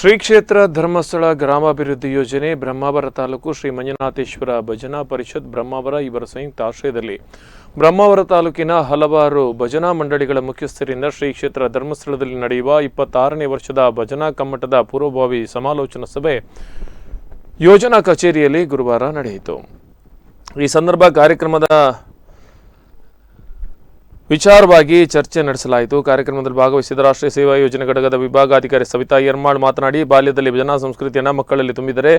ಶ್ರೀ ಕ್ಷೇತ್ರ ಧರ್ಮಸ್ಥಳ ಗ್ರಾಮಾಭಿವೃದ್ಧಿ ಯೋಜನೆ ಬ್ರಹ್ಮಾವರ ತಾಲೂಕು ಶ್ರೀ ಮಂಜುನಾಥೇಶ್ವರ ಭಜನಾ ಪರಿಷತ್ ಬ್ರಹ್ಮಾವರ ಇವರ ಸಂಯುಕ್ತ ಆಶ್ರಯದಲ್ಲಿ. ಬ್ರಹ್ಮಾವರ ತಾಲೂಕಿನ ಹಲವಾರು ಭಜನಾ ಮಂಡಳಿಗಳ ಮುಖ್ಯಸ್ಥರಿಂದ ಶ್ರೀ ಕ್ಷೇತ್ರ ಧರ್ಮಸ್ಥಳದಲ್ಲಿ ನಡೆಯುವ ಇಪ್ಪತ್ತಾರನೇ ವರ್ಷದ ಭಜನಾ ಕಮ್ಮಟದ ಪೂರ್ವಭಾವಿ ಸಮಾಲೋಚನಾ ಸಭೆ ಯೋಜನಾ ಕಚೇರಿಯಲ್ಲಿ ಗುರುವಾರ ನಡೆಯಿತು. ಈ ಸಂದರ್ಭ ಕಾರ್ಯಕ್ರಮದ ವಿಚಾರವಾಗಿ ಚರ್ಚೆ ನಡೆಸಲಾಯಿತು. ಕಾರ್ಯಕ್ರಮದಲ್ಲಿ ಭಾಗವಹಿಸಿದ ರಾಷ್ಟ್ರೀಯ ಸೇವಾ ಯೋಜನೆ ಘಟಕದ ವಿಭಾಗಾಧಿಕಾರಿ ಸವಿತಾ ಯರ್ಮಾಳ್ ಮಾತನಾಡಿ, ಬಾಲ್ಯದಲ್ಲಿ ಭಜನಾ ಸಂಸ್ಕೃತಿಯನ್ನು ಮಕ್ಕಳಲ್ಲಿ ತುಂಬಿದರೆ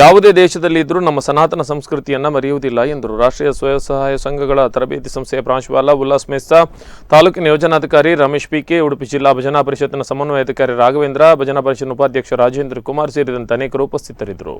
ಯಾವುದೇ ದೇಶದಲ್ಲಿ ಇದ್ದರೂ ನಮ್ಮ ಸನಾತನ ಸಂಸ್ಕೃತಿಯನ್ನು ಮರೆಯುವುದಿಲ್ಲ ಎಂದರು. ರಾಷ್ಟ್ರೀಯ ಸ್ವಯಂ ಸಹಾಯ ಸಂಘಗಳ ತರಬೇತಿ ಸಂಸ್ಥೆಯ ಪ್ರಾಂಶುಪಾಲ ಉಲ್ಲಾಸ್ ಮೇಸ್ತಾ ತಾಲೂಕಿನ ಯೋಜನಾಧಿಕಾರಿ ರಮೇಶ್ ಪಿಕೆ, ಉಡುಪಿ ಜಿಲ್ಲಾ ಭಜನಾ ಪರಿಷತ್ನ ಸಮನ್ವಯಾಧಿಕಾರಿ ರಾಘವೇಂದ್ರ, ಭಜನಾ ಪರಿಷತ್ ಉಪಾಧ್ಯಕ್ಷ ರಾಜೇಂದ್ರ ಕುಮಾರ್ ಸೇರಿದಂತೆ ಅನೇಕರು ಉಪಸ್ಥಿತರಿದ್ದರು.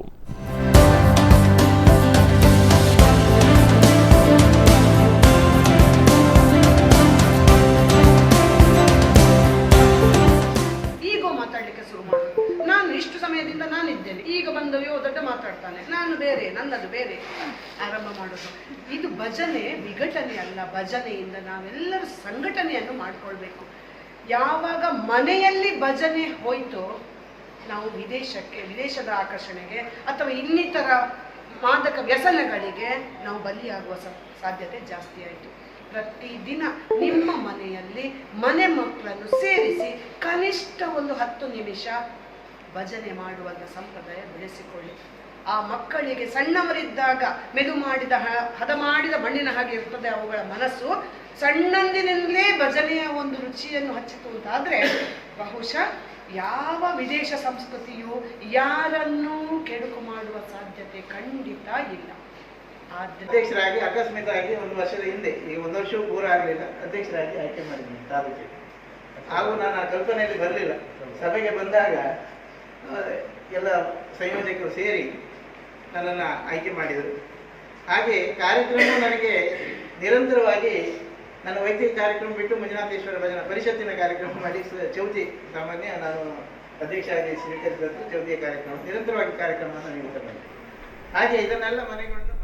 ಈಗ ಬಂದ ದೊಡ್ಡ ಮಾತಾಡ್ತಾನೆ. ನಾನು ಬೇರೆ, ನನ್ನದು ಬೇರೆ. ಆರಂಭ ಮಾಡೋದು. ಇದು ಭಜನೆ ವಿಘಟನೆ ಅಲ್ಲ. ಭಜನೆಯಿಂದ ನಾವೆಲ್ಲರೂ ಸಂಘಟನೆಯನ್ನು ಮಾಡ್ಕೊಳ್ಬೇಕು. ಯಾವಾಗ ಮನೆಯಲ್ಲಿ ಭಜನೆ ಹೋಯ್ತೋ, ನಾವು ವಿದೇಶಕ್ಕೆ, ವಿದೇಶದ ಆಕರ್ಷಣೆಗೆ ಅಥವಾ ಇನ್ನಿತರ ಮಾದಕ ವ್ಯಸನಗಳಿಗೆ ನಾವು ಬಲಿಯಾಗುವ ಸಾಧ್ಯತೆ ಜಾಸ್ತಿ ಆಯಿತು. ಪ್ರತಿದಿನ ನಿಮ್ಮ ಮನೆಯಲ್ಲಿ ಮನೆ ಮಕ್ಕಳನ್ನು ಸೇರಿಸಿ ಕನಿಷ್ಠ ಒಂದು ಹತ್ತು ನಿಮಿಷ ಭಜನೆ ಮಾಡುವಂಥ ಸಂಪ್ರದಾಯ ಬೆಳೆಸಿಕೊಳ್ಳಿ. ಆ ಮಕ್ಕಳಿಗೆ ಸಣ್ಣವರಿದ್ದಾಗ ಮೆದು ಮಾಡಿದ ಹದ ಮಾಡಿದ ಮಣ್ಣಿನ ಹಾಗೆ ಇರ್ತದೆ ಅವುಗಳ ಮನಸ್ಸು. ಸಣ್ಣಂದಿನಿಂದಲೇ ಭಜನೆಯ ಒಂದು ರುಚಿಯನ್ನು ಹಚ್ಚಿತು ಅಂತಾದರೆ ಬಹುಶಃ ಯಾವ ವಿದೇಶ ಸಂಸ್ಕೃತಿಯು ಯಾರನ್ನೂ ಕೆಡುಕು ಮಾಡುವ ಸಾಧ್ಯತೆ ಖಂಡಿತ ಇಲ್ಲ. ಅಧ್ಯಕ್ಷರಾಗಿ ಆಕಸ್ಮಿಕವಾಗಿ ಒಂದು ವರ್ಷದ ಹಿಂದೆ, ಈ ಒಂದು ವರ್ಷವೂ ಪೂರ ಆಗಲಿಲ್ಲ. ಅಧ್ಯಕ್ಷರಾಗಿ ಆಯ್ಕೆ ಮಾಡಿದ್ದೀನಿ, ತಾಲೂಕಿಗೆ. ಹಾಗೂ ನಾನು ಆ ಕಲ್ಪನೆಯಲ್ಲಿ ಬರಲಿಲ್ಲ. ಸಭೆಗೆ ಬಂದಾಗ ಎಲ್ಲ ಸಂಯೋಜಕರು ಸೇರಿ ನನ್ನನ್ನು ಆಯ್ಕೆ ಮಾಡಿದರು. ಹಾಗೆ ಕಾರ್ಯಕ್ರಮ ನನಗೆ ನಿರಂತರವಾಗಿ ನನ್ನ ವೈದ್ಯಕೀಯ ಕಾರ್ಯಕ್ರಮ ಬಿಟ್ಟು ಮಂಜುನಾಥೇಶ್ವರ ಭಜನಾ ಪರಿಷತ್ತಿನ ಕಾರ್ಯಕ್ರಮ ಮಾಡಿ ಚೌತಿ ಸಾಮಾನ್ಯ ನಾನು ಅಧ್ಯಕ್ಷ ಆಗಿ ಸ್ವೀಕರಿಸಿದ್ದು ಚೌತಿಯ ಕಾರ್ಯಕ್ರಮ, ನಿರಂತರವಾಗಿ ಕಾರ್ಯಕ್ರಮವನ್ನು ನೀಡುತ್ತಾ ಹಾಗೆ ಇದನ್ನೆಲ್ಲ ಮನೆಗೊಂಡು